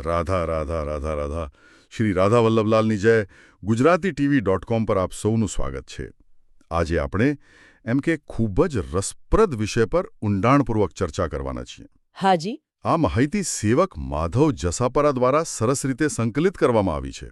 રાધા રાધા રાધા રાધા. શ્રી રાધા વલ્લભલાલની જય. Gujarati TV dot com પર આપ સૌનું સ્વાગત છે. આજે આપણે એમ કે ખૂબ જ રસપ્રદ વિષય પર ઊંડાણપૂર્વક ચર્ચા કરવાના છીએ. હાજી. આ માહિતી સેવક માધવ જસાપરા દ્વારા સરસ રીતે સંકલિત કરવામાં આવી છે.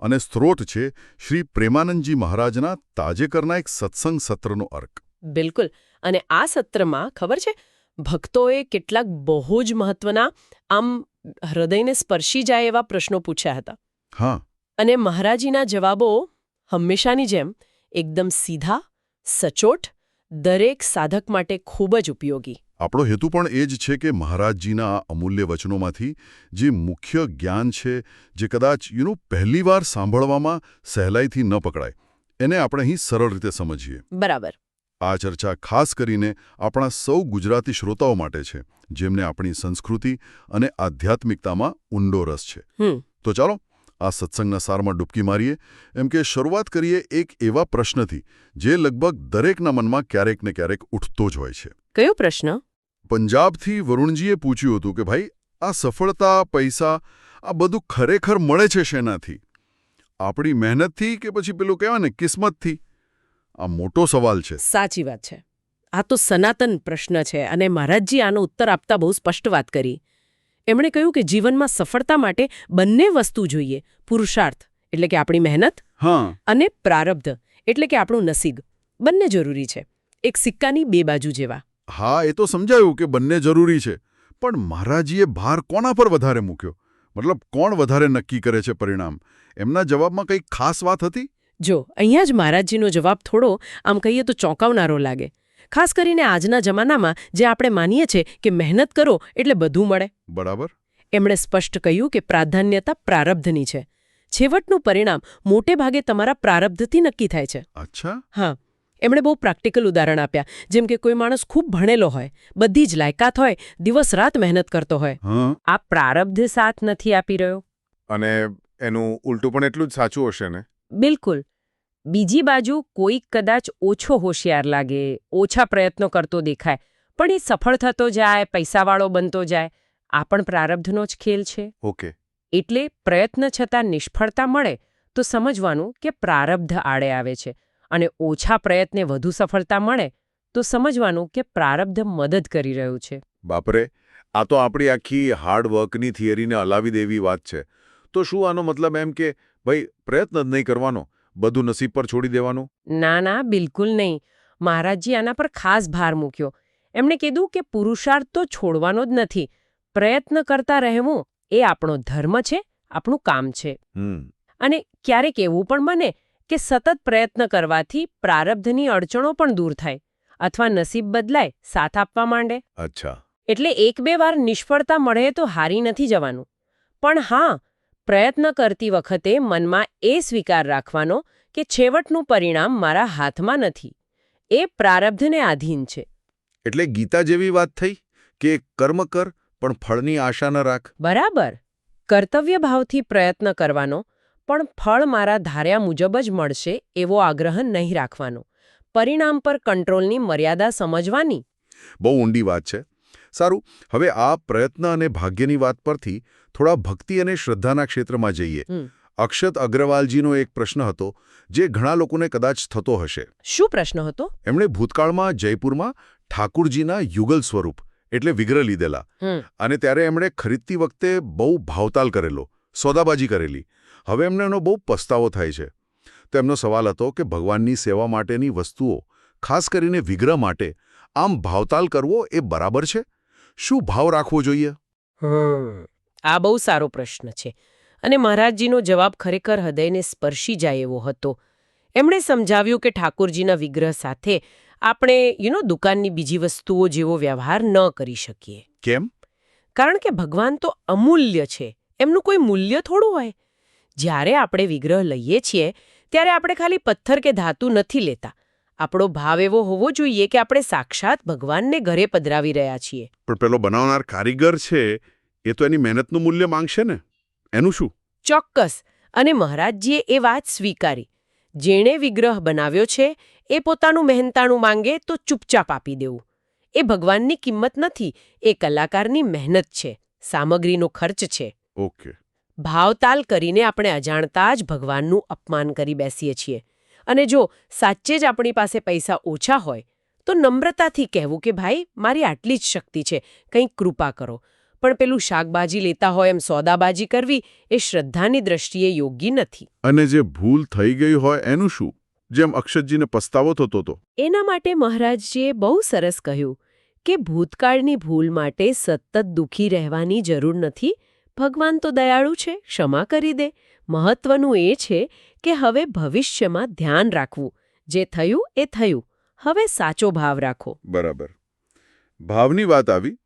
અને સ્ત્રોત છે શ્રી પ્રેમાનંદજી મહારાજના તાજેકરના એક સત્સંગ સત્રનો અર્ક. બિલકુલ. અને આ સત્રમાં ખબર છે? ભક્તોએ કેટલાક બહુ જ મહત્વના આમ હૃદયને સ્પર્શી જાય એવા પ્રશ્નો પૂછ્યા હતા. હા. અને મહારાજીના જવાબો હંમેશાની જેમ એકદમ સીધા સચોટ દરેક સાધક માટે ખૂબ જ ઉપયોગી. આપણો હેતુ પણ એ જ છે કે મહારાજજીના અમૂલ્ય વચનોમાંથી જે મુખ્ય જ્ઞાન છે જે કદાચ યુનો પહેલીવાર સાંભળવામાં સહેલાઈથી ન પકડાય એને આપણે અહીં સરળ રીતે સમજીએ. બરાબર. આ ચર્ચા ખાસ કરીને આપણા સૌ ગુજરાતી શ્રોતાઓ માટે છે જેમને આપણી સંસ્કૃતિ અને આધ્યાત્મિકતામાં ઊંડો રસ છે. તો ચાલો આ સત્સંગના સારમાં ડૂબકી મારીએ. એમ કે શરૂઆત કરીએ એક એવા પ્રશ્નથી જે લગભગ દરેકના મનમાં ક્યારેક ને ક્યારેક ઉઠતો જ હોય છે. કયો પ્રશ્ન? પંજાબથી વરુણજીએ પૂછ્યું હતું કે ભાઈ આ સફળતા પૈસા આ બધું ખરેખર મળે છે શેનાથી? આપણી મહેનતથી કે પછી પેલું કહેવાય ને કિસ્મતથી? આ મોટો સવાલ છે. સાચી વાત છે. આ તો સનાતન પ્રશ્ન છે અને મહારાજજી આનો ઉત્તર આપતા બહુ સ્પષ્ટ વાત કરી. એમણે કહ્યું કે જીવનમાં સફળતા માટે બંને વસ્તુ જોઈએ પુરુષાર્થ એટલે કે આપણી મહેનત હા. અને પ્રારબ્ધ એટલે કે આપણું નસીબ. બંને જરૂરી છે. એક સિક્કાની બે બાજુ જેવા. હા એ તો સમજાયું કે બંને જરૂરી છે. પણ મહારાજીએ ભાર કોના પર વધારે મૂક્યો? મતલબ કોણ વધારે નક્કી કરે છે પરિણામ? એમના જવાબમાં કંઈ ખાસ વાત હતી? જો અહીંયા જ મહારાજજીનો જવાબ થોડો આમ કહીએ તો ચોંકાવનારો લાગે. ખાસ કરીને આજના જમાનામાં જે આપણે માનીએ છીએ કે મહેનત કરો એટલે બધું મળે. બરાબર. એમણે સ્પષ્ટ કહ્યું કે પ્રાધાન્યતા પ્રારબ્ધની છે. છેવટનું પરિણામ મોટે ભાગે તમારા પ્રારબ્ધથી નક્કી થાય છે. અચ્છા. હા એમણે બહુ પ્રેક્ટિકલ ઉદાહરણ આપ્યા જેમ કે કોઈ માણસ ખૂબ ભણેલો હોય બધી જ લાયકાત હોય દિવસ રાત મહેનત કરતો હોય. આ પ્રારબ્ધ સાથ નથી આપી રહ્યો. અને એનું ઉલટું પણ એટલું જ સાચું હશે ને? બિલકુલ. બીજી બાજુ કોઈક કદાચ ઓછો હોશિયાર લાગે ઓછા પ્રયત્નો કરતો દેખાય પણ એ સફળ થતો જાય પૈસાવાળો બનતો જાય આ પણ પ્રારબ્ધનો જ ખેલ છે. ઓકે. એટલે પ્રયત્ન છતાં નિષ્ફળતા મળે તો સમજવાનું કે પ્રારબ્ધ આડે આવે છે અને ઓછા પ્રયત્ને વધુ સફળતા મળે તો સમજવાનું કે પ્રારબ્ધ મદદ કરી રહ્યું છે. બાપરે આ તો આપણી આખી હાર્ડવર્કની થિયરીને હલાવી દેવી વાત છે. તો શું આનો મતલબ એમ કે ભાઈ પ્રયત્ન જ નહીં કરવાનો. બધું નસીબ પર છોડી દેવાનું. ના ના બિલકુલ નહીં. મહારાજજી આના પર ખાસ ભાર મૂક્યો. એમણે કીધું કે પુરુષાર્થ તો છોડવાનો જ નથી. પ્રયત્ન કરતા રહેવું એ આપણો ધર્મ છે આપણું કામ છે. અને ક્યારેક એવું પણ બને કે સતત પ્રયત્ન કરવાથી પ્રારબ્ધની અડચણો પણ દૂર થાય અથવા નસીબ બદલાય સાથ આપવા માંડે. અચ્છા. એટલે એક બે વાર નિષ્ફળતા મળે તો હારી નથી જવાનું. પણ હા પ્રયત્ન કરતી વખતે મનમાં એ સ્વીકાર રાખવાનો કે છેવટનું પરિણામ મારા હાથમાં નથી. એ પ્રારબ્ધને આધીન છે. એટલે ગીતા જેવી વાત થઈ કે કર્મ કર પણ ફળની આશા ન રાખ? બરાબર. કર્તવ્ય ભાવથી પ્રયત્ન કરવાનો પણ ફળ મારા ધાર્યા મુજબ જ મળશે એવો આગ્રહ નહીં રાખવાનો. પરિણામ પર કંટ્રોલની મર્યાદા સમજવાની? બહુ ઊંડી વાત છે. સારું હવે આ પ્રયત્ન અને ભાગ્યની વાત પરથી થોડા ભક્તિ અને શ્રદ્ધાના ક્ષેત્રમાં જઈએ. અક્ષત અગ્રવાલજીનો એક પ્રશ્ન હતો જે ઘણા લોકોને કદાચ થતો હશે. શું પ્રશ્ન હતો? એમણે ભૂતકાળમાં જયપુરમાં ઠાકુરજીના યુગલ સ્વરૂપ એટલે વિગ્રહ લીધેલા. અને ત્યારે એમણે ખરીદતી વખતે બહુ ભાવતાલ કરેલો સોદાબાજી કરેલી. હવે એમને એનો બહુ પસ્તાવો થાય છે. તો એમનો સવાલ હતો કે ભગવાનની સેવા માટેની વસ્તુઓ ખાસ કરીને વિગ્રહ માટે આમ ભાવતાલ કરવો એ બરાબર છે? શું ભાવ રાખવો જોઈએ? આ બહુ સારો પ્રશ્ન છે. અને મહારાજજીનો જવાબ ખરેખર હૃદયને સ્પર્શી જાય એવો હતો. એમણે સમજાવ્યું કે ઠાકોરજીના વિગ્રહ સાથે આપણે યુ નો દુકાનની બીજી વસ્તુઓ જેવો વ્યવહાર ન કરી શકીએ. કેમ? કારણ કે ભગવાન તો અમૂલ્ય છે. એમનું કોઈ મૂલ્ય થોડું હોય. જ્યારે આપણે વિગ્રહ લઈએ છીએ ત્યારે આપણે ખાલી પથ્થર કે ધાતુ નથી લેતા. આપણો ભાવ એવો હોવો જોઈએ કે આપણે સાક્ષાત ભગવાનને ઘરે પધરાવી રહ્યા છીએ. પણ પેલો બનાવનાર કારીગર છે એ તો એની મહેનતનું મૂલ્ય માંગશે ને. એનું શું? ચોક્કસ. અને મહારાજજીએ એ વાત સ્વીકારી. જેણે વિગ્રહ બનાવ્યો છે એ પોતાનું મહેનતાણું માંગે તો ચૂપચાપ આપી દેવું. એ ભગવાનની કિંમત નથી એ કલાકારની મહેનત છે સામગ્રીનો ખર્ચ છે. ઓકે. ભાવતાલ કરીને આપણે અજાણતા જ ભગવાનનું અપમાન કરી બેસીએ છીએ. અને જો સાચે જ આપણી પાસે પૈસા ઓછા હોય તો નમ્રતાથી કહેવું કે ભાઈ મારી આટલી જ શક્તિ છે કંઈક કૃપા કરો. પણ પેલું શાકભાજી લેતા હોય એમ સોદાબાજી કરવી એ શ્રદ્ધાની દ્રષ્ટિએ યોગ્ય નથી. અને જે ભૂલ થઈ ગઈ હોય એનું શું? જેમ અક્ષતજીને પસ્તાવો થતો હતો. એના માટે મહારાજજીએ બહુ સરસ કહ્યું કે ભૂતકાળની ભૂલ માટે સતત દુઃખી રહેવાની જરૂર નથી. ભગવાન તો દયાળુ છે ક્ષમા કરી દે. મહત્વનું એ છે કે હવે ભવિષ્યમાં ધ્યાન રાખવું. જે થયું એ થયું. હવે સાચો ભાવ રાખો. બરાબર. ભાવની વાત આવી.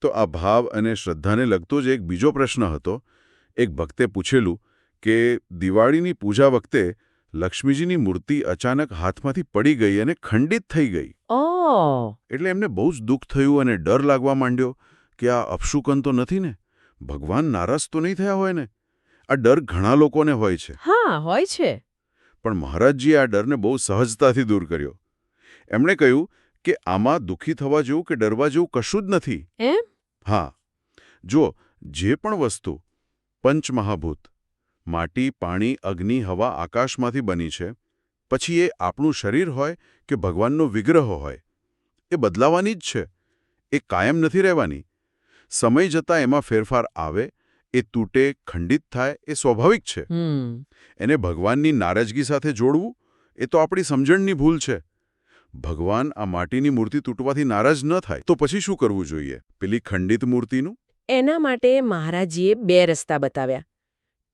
તો આ ભાવ અને શ્રદ્ધાને લગતો જ એક બીજો પ્રશ્ન હતો. એક ભક્તે પૂછેલું કે દિવાળીની પૂજા વખતે લક્ષ્મીજીની મૂર્તિ અચાનક હાથમાંથી પડી ગઈ અને ખંડિત થઈ ગઈ. એટલે એમને બહુ જ દુઃખ થયું અને ડર લાગવા માંડ્યો કે આ અપશુકન તો નથી ને? ભગવાન નારાજ તો નહીં થયા હોય ને? આ ડર ઘણા લોકોને હોય છે. હા હોય છે. પણ મહારાજજીએ આ ડરને બહુ સહજતાથી દૂર કર્યો. એમણે કહ્યું કે આમાં દુઃખી થવા જેવું કે ડરવા જેવું કશું જ નથી. હા. જો જે પણ વસ્તુ પંચમહાભૂત માટી પાણી અગ્નિ હવા આકાશમાંથી બની છે પછી એ આપણું શરીર હોય કે ભગવાનનો વિગ્રહ હોય એ બદલાવાની જ છે એ કાયમ નથી રહેવાની. સમય જતાં એમાં ફેરફાર આવે એ તૂટે ખંડિત થાય એ સ્વાભાવિક છે. એને ભગવાનની નારાજગી સાથે જોડવું એ તો આપણી સમજણની ભૂલ છે. ભગવાન આ માટીની મૂર્તિ તૂટવાથી નારાજ ન થાય તો પછી શું કરવું જોઈએ? પેલી ખંડિત મૂર્તિનું? એના માટે મહારાજીએ બે રસ્તા બતાવ્યા.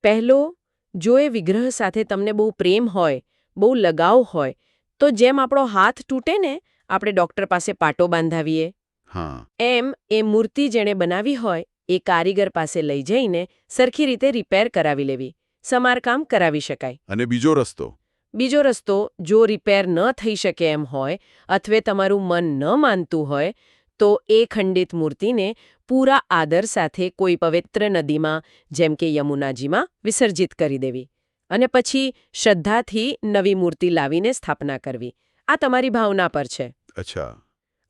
પહેલો જો એ વિગ્રહ સાથે તમને બહુ પ્રેમ હોય બહુ લગાવ હોય તો જેમ આપણો હાથ તૂટે ને આપણે ડોક્ટર પાસે પાટો બાંધાવીએ. હા. એમ એ મૂર્તિ જેણે બનાવી હોય એ કારીગર પાસે લઈ જઈને સરખી રીતે રિપેર કરાવી લેવી. સમારકામ કરાવી શકાય. અને બીજો રસ્તો. બીજો રસ્તો જો રિપેર ન થઈ શકે એમ હોય અથવા તમારું મન ન માનતું હોય તો એ ખંડિત મૂર્તિને પૂરા આદર સાથે કોઈ પવિત્ર નદીમાં જેમ કે યમુનાજીમાં વિસર્જિત કરી દેવી. અને પછી શ્રદ્ધાથી નવી મૂર્તિ લાવીને સ્થાપના કરવી. આ તમારી ભાવના પર છે. અચ્છા.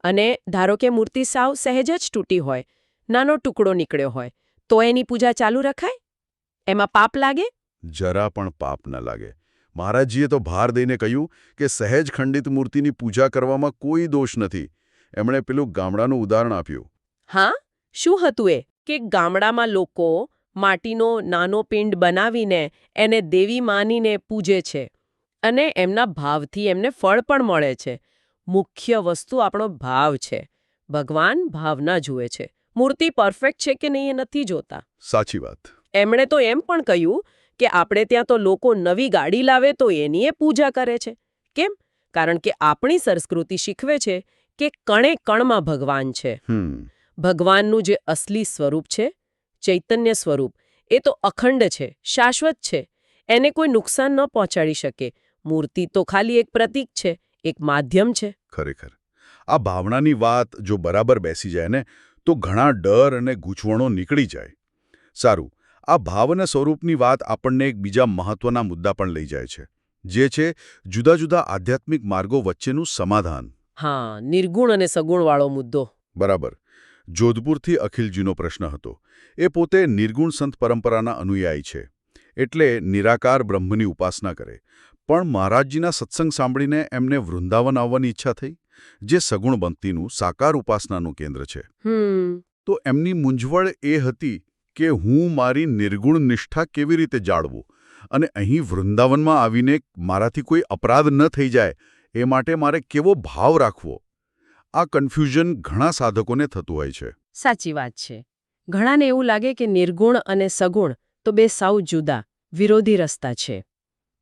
અને ધારો કે મૂર્તિ સાવ સહેજ જ તૂટી હોય નાનો ટુકડો નીકળ્યો હોય તો એની પૂજા ચાલુ રખાય? એમાં પાપ લાગે? જરા પણ પાપ ન લાગે. મહારાજજીએ તો ભાર દઈને કહ્યું કે સહેજ ખંડિત મૂર્તિની પૂજા કરવામાં કોઈ દોષ નથી. એમણે પેલું ગામડાનું ઉદાહરણ આપ્યું. હા? શું હતું એ? કે ગામડામાં લોકો માટીનો નાનો પિંડ બનાવીને એને દેવી માનીને પૂજે છે અને એમના ભાવથી એમને ફળ પણ મળે છે. મુખ્ય વસ્તુ આપણો ભાવ છે. ભગવાન ભાવના જુએ છે. મૂર્તિ પરફેક્ટ છે કે નહીં એ નથી જોતા. સાચી વાત. એમણે તો એમ પણ કહ્યું કે આપણે ત્યાં તો લોકો નવી ગાડી લાવે તો એની એ પૂજા કરે છે. કેમ? કારણ કે આપણી સંસ્કૃતિ શીખવે છે કે કણે કણમાં ભગવાન છે. ભગવાનનું જે અસલી સ્વરૂપ છે ચૈતન્ય સ્વરૂપ એ તો અખંડ છે શાશ્વત છે. એને કોઈ નુકસાન ન પહોંચાડી શકે. મૂર્તિ તો ખાલી એક પ્રતીક છે એક માધ્યમ છે. ખરેખર. આ ભાવનાની વાત જો બરાબર બેસી જાય ને તો ઘણા ડર અને ગૂંચવણો નીકળી જાય. સારું આ ભાવના સ્વરૂપની વાત આપણને એક બીજા મહત્વના મુદ્દા પણ લઈ જાય છે જે છે જુદા જુદા આધ્યાત્મિક માર્ગો વચ્ચેનું સમાધાન. હા નિર્ગુણ અને સગુણવાળો મુદ્દો. બરાબર. જોધપુરથી અખિલજીનો પ્રશ્ન હતો. એ પોતે નિર્ગુણ સંત પરંપરાના અનુયાયી છે એટલે નિરાકાર બ્રહ્મની ઉપાસના કરે. પણ મહારાજજીના સત્સંગ સાંભળીને એમને વૃંદાવન આવવાની ઈચ્છા થઈ જે સગુણ બંતીનું સાકાર ઉપાસનાનું કેન્દ્ર છે. તો એમની મૂંઝવણ એ હતી કે હું મારી નિર્ગુણ નિષ્ઠા કેવી રીતે જાળવું? અને અહીં વૃંદાવનમાં આવીને મારાથી કોઈ અપરાધ ન થઈ જાય એ માટે મારે કેવો ભાવ રાખવો? આ કન્ફ્યુઝન ઘણા સાધકોને થતું હોય છે. સાચી વાત છે. ઘણાને એવું લાગે કે નિર્ગુણ અને સગુણ તો બે સાવ જુદા વિરોધી રસ્તા છે.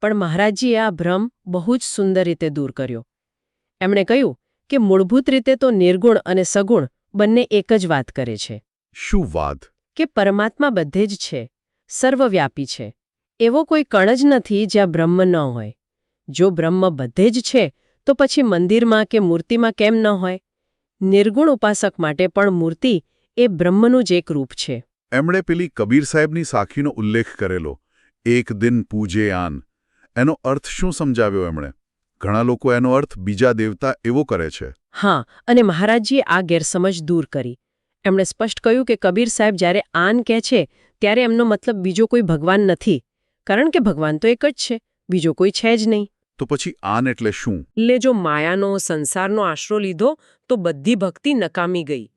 પણ મહારાજજીએ આ ભ્રમ બહુ જ સુંદર રીતે દૂર કર્યો. એમણે કહ્યું કે મૂળભૂત રીતે તો નિર્ગુણ અને સગુણ બંને એક જ વાત કરે છે. શું વાદ કે પરમાત્મા બધે જ છે સર્વવ્યાપી છે. એવો કોઈ કણ જ નથી જ્યાં બ્રહ્મ ન હોય. જો બ્રહ્મ બધે જ છે તો પછી મંદિરમાં કે મૂર્તિમાં કેમ ન હોય? નિર્ગુણ ઉપાસક માટે પણ મૂર્તિ એ બ્રહ્મનું જ એક રૂપ છે. એમણે પેલી કબીર સાહેબની સાખીનો ઉલ્લેખ કરેલો એક દિન પૂજે આન. એનો અર્થ શું સમજાવ્યો એમણે? ઘણા લોકો એનો અર્થ બીજા દેવતા એવો કરે છે. હા અને મહારાજજીએ આ ગેરસમજ દૂર કરી. એમણે સ્પષ્ટ કહ્યું કે કબીર સાહેબ જ્યારે આન કહે છે ત્યારે એમનો મતલબ બીજો કોઈ ભગવાન નથી. કારણ કે ભગવાન તો એક જ છે બીજો કોઈ છે જ નહીં. તો પછી આન એટલે શું? એટલે જો માયાનો સંસારનો આશરો લીધો તો બધી ભક્તિ નકામી ગઈ.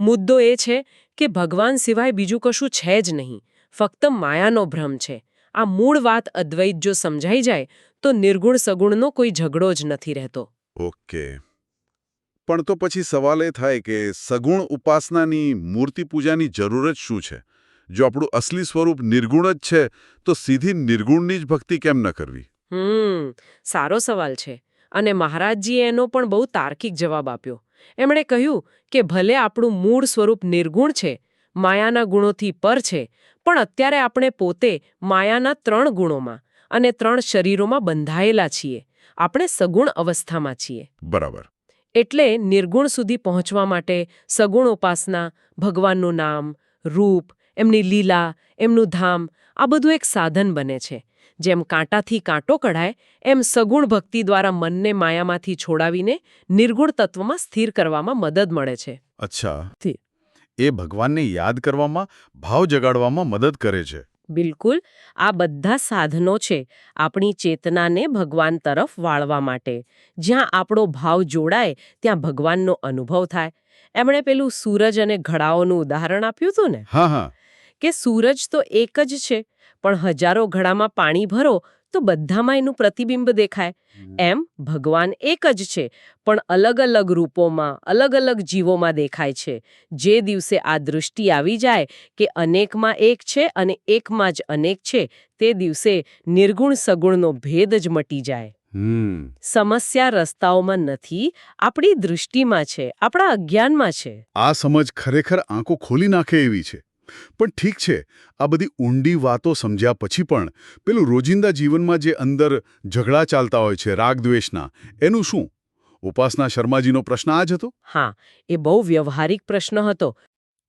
મુદ્દો એ છે કે ભગવાન સિવાય બીજું કશું છે જ નહીં. ફક્ત માયાનો ભ્રમ છે. આ મૂળ વાત અદ્વૈત જો સમજાઈ જાય તો નિર્ગુણ સગુણનો કોઈ ઝઘડો જ નથી રહેતો. ઓકે. પણ તો પછી સવાલ એ થાય કે સગુણ ઉપાસનાની મૂર્તિ પૂજાની જરૂર જ શું છે? જો આપણું અસલી સ્વરૂપ નિર્ગુણ જ છે તો સીધી નિર્ગુણની જ ભક્તિ કેમ ન કરવી? હમ સારો સવાલ છે. અને મહારાજજીએ એનો પણ બહુ તાર્કિક જવાબ આપ્યો. એમણે કહ્યું કે ભલે આપણું મૂળ સ્વરૂપ નિર્ગુણ છે માયાના ગુણોથી પર છે પણ અત્યારે આપણે પોતે માયાના ત્રણ ગુણોમાં અને ત્રણ શરીરોમાં બંધાયેલા છીએ. આપણે સગુણ અવસ્થામાં છીએ. બરાબર. એટલે નિર્ગુણ સુધી પહોંચવા માટે સગુણ ઉપાસના ભગવાનનું નામ રૂપ એમની લીલા એમનું ધામ આ બધું એક સાધન બને છે. જેમ કાંટાથી કાંટો કઢાય એમ સગુણ ભક્તિ દ્વારા મનને માયામાંથી છોડાવીને નિર્ગુણ તત્વમાં સ્થિર કરવામાં મદદ મળે છે. અચ્છા. એ ભગવાનને યાદ કરવામાં ભાવ જગાડવામાં મદદ કરે છે. બિલકુલ આ બધા સાધનો છે આપણી ચેતનાને ભગવાન તરફ વાળવા માટે. જ્યાં આપણો ભાવ જોડાય ત્યાં ભગવાનનો અનુભવ થાય. એમણે પેલું સૂરજ અને ઘડાઓનું ઉદાહરણ આપ્યું હતું ને? હા હા. કે સૂરજ તો એક જ છે પણ હજારો ઘડામાં પાણી ભરો તો બધામાં એનું પ્રતિબિંબ દેખાય. એમ ભગવાન એક જ છે પણ અલગ અલગ રૂપોમાં અલગ અલગ જીવોમાં દેખાય છે. જે દિવસે આ દૃષ્ટિ આવી જાય કે અનેકમાં એક છે અને એકમાં જ અનેક છે તે દિવસે નિર્ગુણ સગુણનો ભેદ જ મટી જાય. સમસ્યા રસ્તાઓમાં નથી આપણી દૃષ્ટિમાં છે આપણા અજ્ઞાનમાં છે. આ સમજ ખરેખર આંખો ખોલી નાખે એવી છે. પણ ઠીક છે આ બધી ઊંડી વાતો સમજ્યા પછી પણ પેલું રોજિંદા જીવનમાં જે અંદર ઝઘડા ચાલતા હોય છે રાગ દ્વેષના એનું શું? ઉપાસના શર્માજીનો પ્રશ્ન આ જ હતો? હા એ બહુ વ્યવહારિક પ્રશ્ન હતો.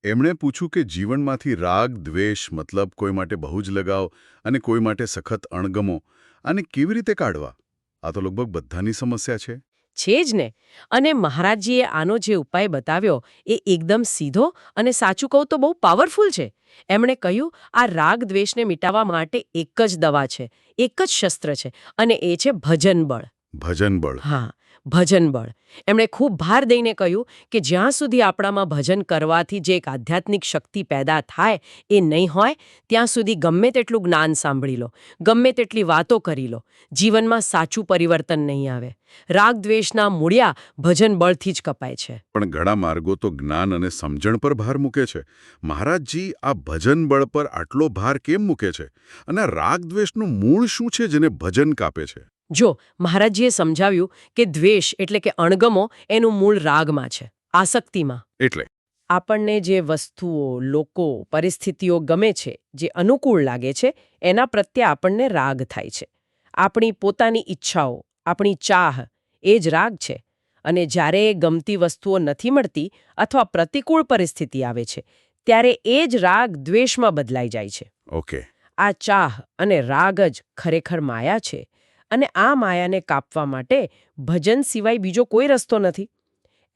એમણે પૂછ્યું કે જીવનમાંથી રાગ દ્વેષ મતલબ કોઈ માટે બહુ જ લગાવ અને કોઈ માટે સખત અણગમો અને કેવી રીતે કાઢવા? આ તો લગભગ બધાની સમસ્યા છે. છે જ ને? અને મહારાજજીએ આનો જે ઉપાય બતાવ્યો એ એકદમ સીધો અને સાચું કહું તો બહુ પાવરફુલ છે. એમણે કહ્યું આ રાગ દ્વેષને મિટાવવા માટે એક જ દવા છે એક જ શસ્ત્ર છે અને એ છે ભજન બળ ભજન બળ હા. ભજન બળ એમણે ખૂબ ભાર દઈને કહ્યું કે જ્યાં સુધી આપણામાં ભજન કરવાથી જે એક આધ્યાત્મિક શક્તિ પેદા થાય એ નહીં હોય, ત્યાં સુધી ગમે તેટલું જ્ઞાન સાંભળી લો, ગમે તેટલી વાતો કરી લો. જીવનમાં સાચું પરિવર્તન નહીં આવે. રાગ દ્વેષના મૂળિયા ભજન બળથી જ કપાય છે. પણ ઘણા માર્ગો તો જ્ઞાન અને સમજણ પર ભાર મૂકે છે. મહારાજજી, આ ભજન બળ પર આટલો ભાર કેમ મૂકે છે? અને રાગ દ્વેષનું મૂળ શું છે જેને ભજન કાપે છે? જો મહારાજજીએ સમજાવ્યું કે દ્વેષ એટલે કે અણગમો એનું મૂળ રાગમાં છે આસક્તિમાં. એટલે. આપણને જે વસ્તુઓ લોકો પરિસ્થિતિઓ ગમે છે જે અનુકૂળ લાગે છે એના પ્રત્યે આપણને રાગ થાય છે. આપણી પોતાની ઈચ્છાઓ આપણી ચાહ એ જ રાગ છે. અને જ્યારે એ ગમતી વસ્તુઓ નથી મળતી અથવા પ્રતિકૂળ પરિસ્થિતિ આવે છે ત્યારે એ જ રાગ દ્વેષમાં બદલાઈ જાય છે. ઓકે. આ ચાહ અને રાગ જ ખરેખર માયા છે. અને આ માયાને કાપવા માટે ભજન સિવાય બીજો કોઈ રસ્તો નથી.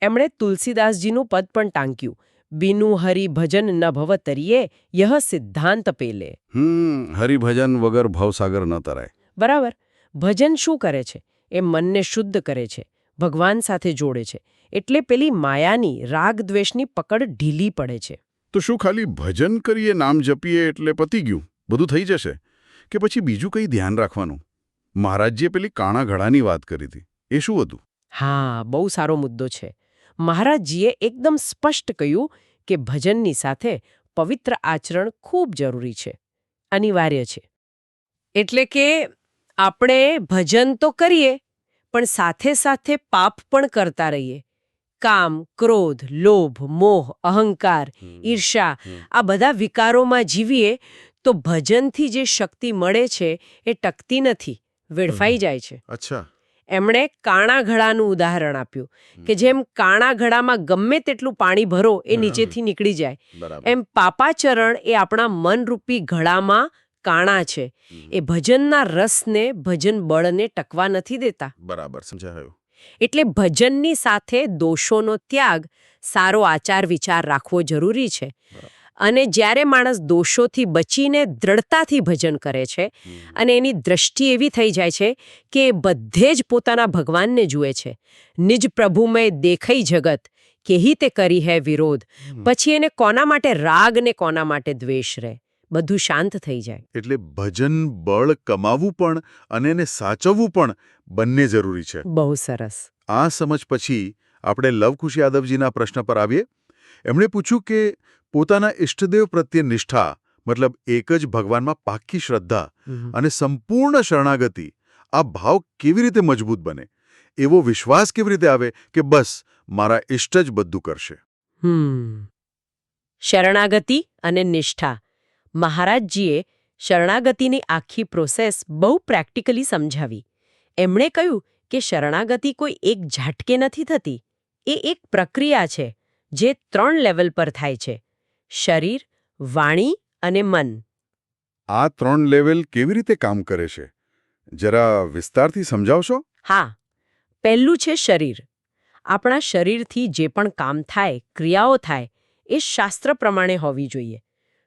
એમણે તુલસીદાસજીનું પદ પણ ટાંક્યું. બિનુ હરિ ભજન ન ભવ તરીએ યહ સિદ્ધાંત પેલે. હમ હરિભજન વગર ભવસાગર ન તરાય. બરાબર. ભજન શું કરે છે? એ મનને શુદ્ધ કરે છે ભગવાન સાથે જોડે છે. એટલે પેલી માયાની રાગ દ્વેષની પકડ ઢીલી પડે છે. તો શું ખાલી ભજન કરીએ નામ જપીએ એટલે પતી ગયું? બધું થઈ જશે? કે પછી બીજું કંઈ ધ્યાન રાખવાનું? મહારાજજીએ પેલી કાણા ઘડાની વાત કરી હતી. એ શું હતું? હા બહુ સારો મુદ્દો છે. મહારાજજીએ એકદમ સ્પષ્ટ કહ્યું કે ભજનની સાથે પવિત્ર આચરણ ખૂબ જરૂરી છે. અનિવાર્ય છે. એટલે કે આપણે ભજન તો કરીએ પણ સાથે સાથે પાપ પણ કરતા રહીએ. કામ ક્રોધ લોભ મોહ અહંકાર ઈર્ષા આ બધા વિકારોમાં જીવીએ તો ભજનથી જે શક્તિ મળે છે એ ટકતી નથી. વેડફાઈ જાય છે. અચ્છા. એમણે કાણા ઘડાનું ઉદાહરણ આપ્યું કે જેમ કાણા ઘડામાં ગમે તેટલું પાણી ભરો એ નીચેથી નીકળી જાય. એમ પાપાચરણ એ આપણા મનરૂપી ઘડામાં કાણા છે. એ ભજનના રસને ભજન બળને ટકવા નથી દેતા. બરાબર સમજાયું. એટલે ભજનની સાથે દોષોનો ત્યાગ સારો આચાર વિચાર રાખવો જરૂરી છે. અને જ્યારે માણસ દોષોથી બચીને દ્રઢતાથી ભજન કરે છે અને એની દ્રષ્ટિ એવી થઈ જાય છે કે બધે જ પોતાના ભગવાનને જુએ છે. નિજ પ્રભુમય દેખઈ જગત કેહી તે કરી હે વિરોધ? પછી એને કોના માટે રાગ ને કોના માટે દ્વેષ રહે? બધું શાંત થઈ જાય. એટલે ભજન બળ કમાવવું પણ અને એને સાચવવું પણ બંને જરૂરી છે. બહુ સરસ. આ સમજ પછી આપણે લવકુશ યાદવજીના પ્રશ્ન પર આવીએ. એમણે પૂછ્યું કે પોતાના ઇષ્ટદેવ પ્રત્યે નિષ્ઠા મતલબ એક જ ભગવાનમાં પાકી શ્રદ્ધા અને સંપૂર્ણ શરણાગતિ આ ભાવ કેવી રીતે મજબૂત બને? એવો વિશ્વાસ કેવી રીતે આવે કે બસ મારા ઇષ્ટ જ બધું કરશે? હમ. શરણાગતિ અને નિષ્ઠા. મહારાજજીએ શરણાગતિની આખી પ્રોસેસ બહુ પ્રેક્ટિકલી સમજાવી. એમણે કહ્યું કે શરણાગતિ કોઈ એક ઝાટકે નથી થતી. એ એક પ્રક્રિયા છે જે ત્રણ લેવલ પર થાય છે. શરીર વાણી અને મન. આ ત્રણ લેવલ કેવી રીતે કામ કરે છે? જરા વિસ્તારથી સમજાવશો? હા. પહેલું છે શરીર. આપણા શરીરથી જે પણ કામ થાય ક્રિયાઓ થાય એ શાસ્ત્ર પ્રમાણે હોવી જોઈએ.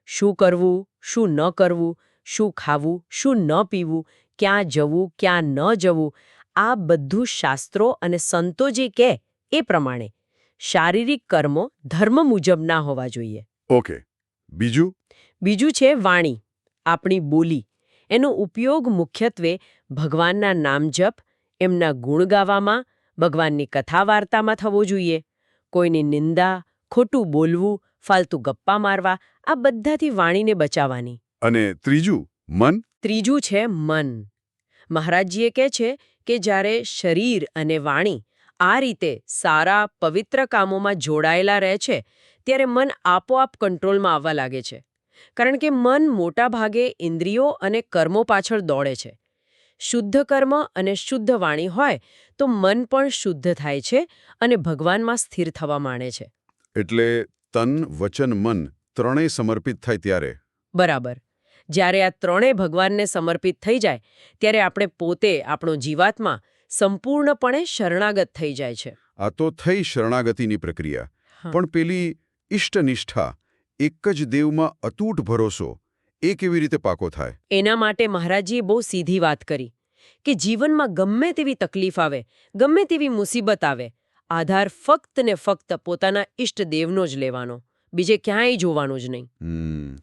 શું કરવું શું ન કરવું શું ખાવું શું ન પીવું ક્યાં જવું ક્યાં ન જવું આ બધું શાસ્ત્રો અને સંતો જે કહે એ પ્રમાણે. શારીરિક કર્મો ધર્મ મુજબના હોવા જોઈએ. ઓકે. બીજું? બીજું છે વાણી આપણી બોલી. એનો ઉપયોગ મુખ્યત્વે ભગવાનના નામજપ એમના ગુણ ગાવામાં ભગવાનની કથા વાર્તામાં થવો જોઈએ. કોઈની નિંદા ખોટું બોલવું ફાલતુ ગપ્પા મારવા આ બધાથી વાણીને બચાવવાની. અને ત્રીજું મન? ત્રીજું છે મન. મહારાજજીએ કહે છે કે જ્યારે શરીર અને વાણી આ રીતે સારા પવિત્ર કામોમાં જોડાયેલા રહે છે ત્યારે મન આપોઆપ કંટ્રોલમાં આવવા લાગે છે. કારણ કે મન મોટા ભાગે ઇન્દ્રિયો અને કર્મો પાછળ દોડે છે. શુદ્ધ કર્મ અને શુદ્ધ વાણી હોય તો મન પણ શુદ્ધ થાય છે અને ભગવાનમાં સ્થિર થવા માંડે છે. એટલે તન વચન મન ત્રણેય સમર્પિત થાય ત્યારે? બરાબર. જ્યારે આ ત્રણેય ભગવાનને સમર્પિત થઈ જાય ત્યારે આપણે પોતે આપણો જીવાત્મા સંપૂર્ણપણે શરણાગત થઈ જાય છે. આ તો થઈ શરણાગતિની પ્રક્રિયા. પણ પેલી ઇષ્ટનિષ્ઠા એક જ દેવમાં અતૂટ ભરોસો એ કેવી રીતે પાકો થાય? એના માટે મહારાજીએ બહુ સીધી વાત કરી કે જીવનમાં ગમે તેવી તકલીફ આવે ગમે તેવી મુસીબત આવે આધાર ફક્ત ને ફક્ત પોતાના ઇષ્ટ દેવનો જ લેવાનો બીજે ક્યાંય જોવાનું જ નહીં.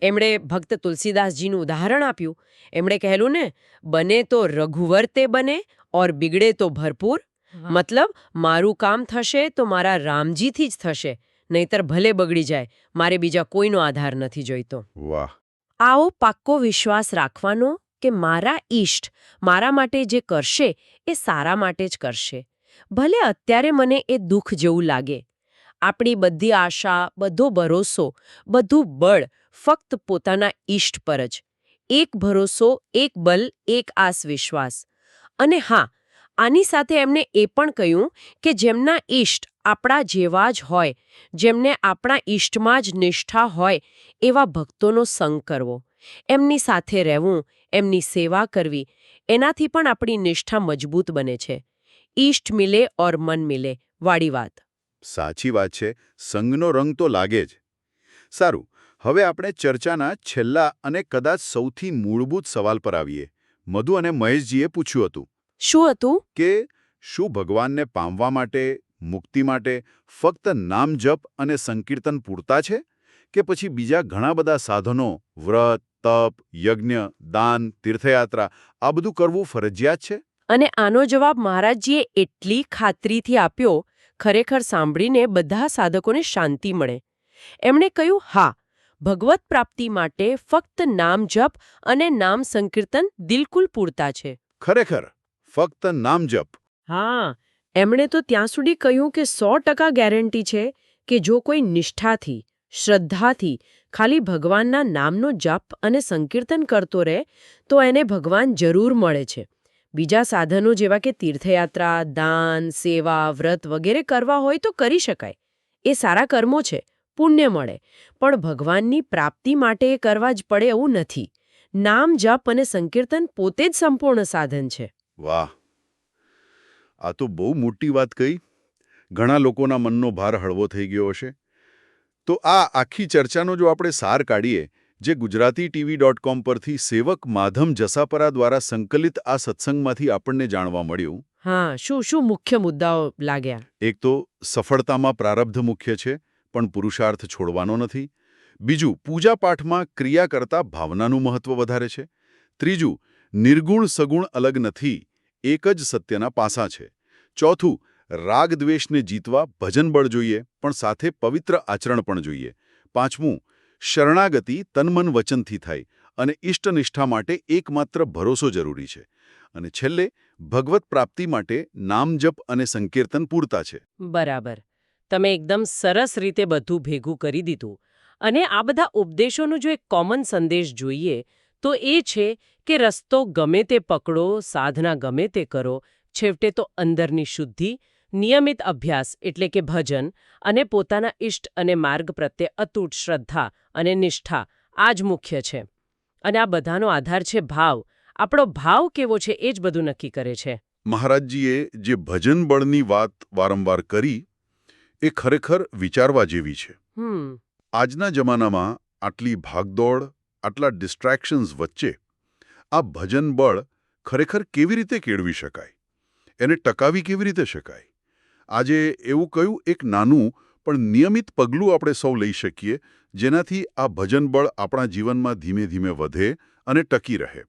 એમણે ભક્ત તુલસીદાસજીનું ઉદાહરણ આપ્યું એમણે કહેલું ને બને તો રઘુવર તે બને ઓર બિગડે તો ભરપૂર મતલબ મારું કામ થશે તો મારા રામજીથી જ થશે નહીતર ભલે બગડી જાય મારે બીજા કોઈનો આધાર નથી જોઈતો. વાહ. આવો પાક્કો વિશ્વાસ રાખવાનો કે મારા ઈષ્ટ મારા માટે જે કરશે એ સારા માટે જ કરશે. ભલે અત્યારે મને એ દુઃખ જેવું લાગે. આપણી બધી આશા બધો ભરોસો બધું બળ ફક્ત પોતાના ઈષ્ટ પર જ. એક ભરોસો એક બલ એક આસ વિશ્વાસ. અને હા આની સાથે એમણે એ પણ કહ્યું કે જેમના ઈષ્ટ આપણા જેવા જ હોય જેમને આપણા ઈષ્ટમાં જ નિષ્ઠા હોય એવા ભક્તોનો સંગ કરવો. એમની સાથે રહેવું એમની સેવા કરવી એનાથી પણ આપણી નિષ્ઠા મજબૂત બને છે. ઈષ્ટ મિલે ઓર મન મિલે વાળી વાત. સાચી વાત છે સંગનો રંગ તો લાગે જ. સારું હવે આપણે ચર્ચાના છેલ્લા અને કદાચ સૌથી મૂળભૂત સવાલ પર આવીએ. મધુ અને મહેશજીએ પૂછ્યું હતું શું હતું? કે શું ભગવાનને પામવા માટે મુક્તિ માટે ફક્ત નામ જપ અને સંકીર્તન પૂરતા છે? કે પછી બીજા ઘણા બધા સાધનો વ્રત તપ યજ્ઞ દાન તીર્થયાત્રા આ બધું કરવું ફરજિયાત છે? અને આનો જવાબ મહારાજજીએ એટલી ખાતરીથી આપ્યો ખરેખર સાંભળીને બધા સાધકોને શાંતિ મળે. એમણે કહ્યું હા ભગવત પ્રાપ્તિ માટે ફક્ત નામ જપ અને નામ સંકીર્તન બિલકુલ પૂરતા છે. ખરેખર ફક્ત નામ જપ. હા એમણે તો ત્યાં સુધી કહ્યું કે સો ટકા ગેરંટી છે કે જો કોઈ નિષ્ઠાથી, શ્રદ્ધાથી ખાલી ભગવાનના નામનો જપ અને સંકીર્તન કરતો રહે, તો એને ભગવાન જરૂર મળે છે. બીજા સાધનો જેવા કે તીર્થયાત્રા, દાન, સેવા, વ્રત વગેરે કરવા હોય તો કરી શકાય. એ સારા કર્મો છે, પુણ્ય મળે, પણ ભગવાનની પ્રાપ્તિ માટે એ કરવા જ પડે એવું નથી. નામ, જપ અને સંકીર્તન પોતે જ સંપૂર્ણ સાધન છે. વાહ! આ તો બહુ મોટી વાત કહી. ઘણા લોકોના મનનો ભાર હળવો થઈ ગયો હશે. તો આ આખી ચર્ચાનો જો આપણે સાર કાઢીએ જે ગુજરાતી ટીવી ડોટ કોમ પરથી સેવક માધમ જસાપરા દ્વારા સંકલિત આ સત્સંગમાંથી આપણને જાણવા મળ્યું. હા શું શું મુખ્ય મુદ્દાઓ લાગ્યા? એક તો સફળતામાં પ્રારબ્ધ મુખ્ય છે પણ પુરુષાર્થ છોડવાનો નથી. બીજું પૂજાપાઠમાં ક્રિયા કરતા ભાવનાનું મહત્વ વધારે છે. ત્રીજું નિર્ગુણ સગુણ અલગ નથી. એક જ સત્યના પાસા છે. ચોથું રાગ દ્વેષને જીતવા ભજનબળ જોઈએ, પણ સાથે પવિત્ર આચરણ પણ જોઈએ. પાંચમું, શરણાગતિ તનમન વચનથી થાય અને ઇષ્ટનિષ્ઠા માટે એકમાત્ર ભરોસો જરૂરી છે. અને છેલ્લે, ભગવત પ્રાપ્તિ માટે નામજપ અને સંકીર્તન પૂરતા છે. બરાબર. તમે એકદમ સરસ રીતે બધું ભેગું કરી દીધું. અને આ બધા ઉપદેશોનો જો એક કોમન સંદેશ જોઈએ, તો એ છે કે રસ્તો ગમે તે પકડો સાધના ગમે તે કરો છેવટે તો અંદરની શુદ્ધિ નિયમિત અભ્યાસ એટલે કે ભજન અને પોતાના ઇષ્ટ અને માર્ગ પ્રત્યે અતૂટ શ્રદ્ધા અને નિષ્ઠા આ જ મુખ્ય છે. અને આ બધાનો આધાર છે ભાવ. આપણો ભાવ કેવો છે એ જ બધું નક્કી કરે છે. મહારાજજીએ જે ભજન બળની વાત વારંવાર કરી એ ખરેખર વિચારવા જેવી છે. હમ. આજના જમાનામાં આટલી ભાગદોડ આટલા ડિસ્ટ્રેક્શન્સ વચ્ચે આ ભજન બળ ખરેખર કેવી રીતે કેળવી શકાય? એને ટકાવી કેવી રીતે શકાય? આજે એવું કયું એક નાનું, પણ નિયમિત પગલું આપણે સૌ લઈ શકીએ, જેનાથી આ ભજન બળ આપણા જીવનમાં ધીમે ધીમે વધે અને ટકી રહે.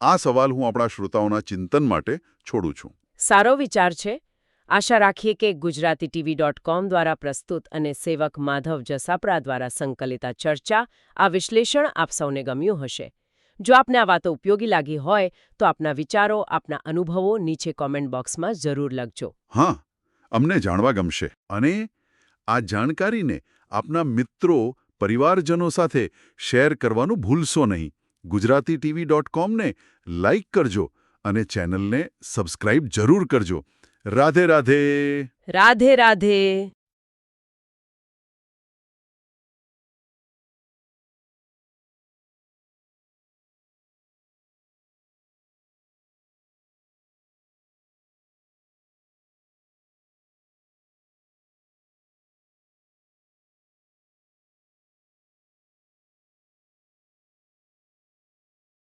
આ સવાલ હું આપણા શ્રોતાઓના ચિંતન માટે છોડું છું. સારો વિચાર છે. આશા રાખીએ કે ગુજરાતી ટીવી ડોટ કોમ દ્વારા પ્રસ્તુત અને સેવક માધવ જસાપરા દ્વારા સંકલિત ચર્ચા, આ વિશ્લેષણ આપ સૌને ગમ્યું હશે. જો આપને આ વાતો ઉપયોગી લાગી હોય તો આપના વિચારો આપના અનુભવો નીચે કોમેન્ટ બોક્સમાં જરૂર લખજો. હા અમને જાણવા ગમશે. અને આ જાણકારીને આપના મિત્રો પરિવારજનો સાથે શેર કરવાનું ભૂલશો નહીં. ગુજરાતી ટીવી ડોટ કોમને લાઇક કરજો અને ચેનલને સબસ્ક્રાઇબ જરૂર કરજો. રાધે રાધે. રાધે રાધે.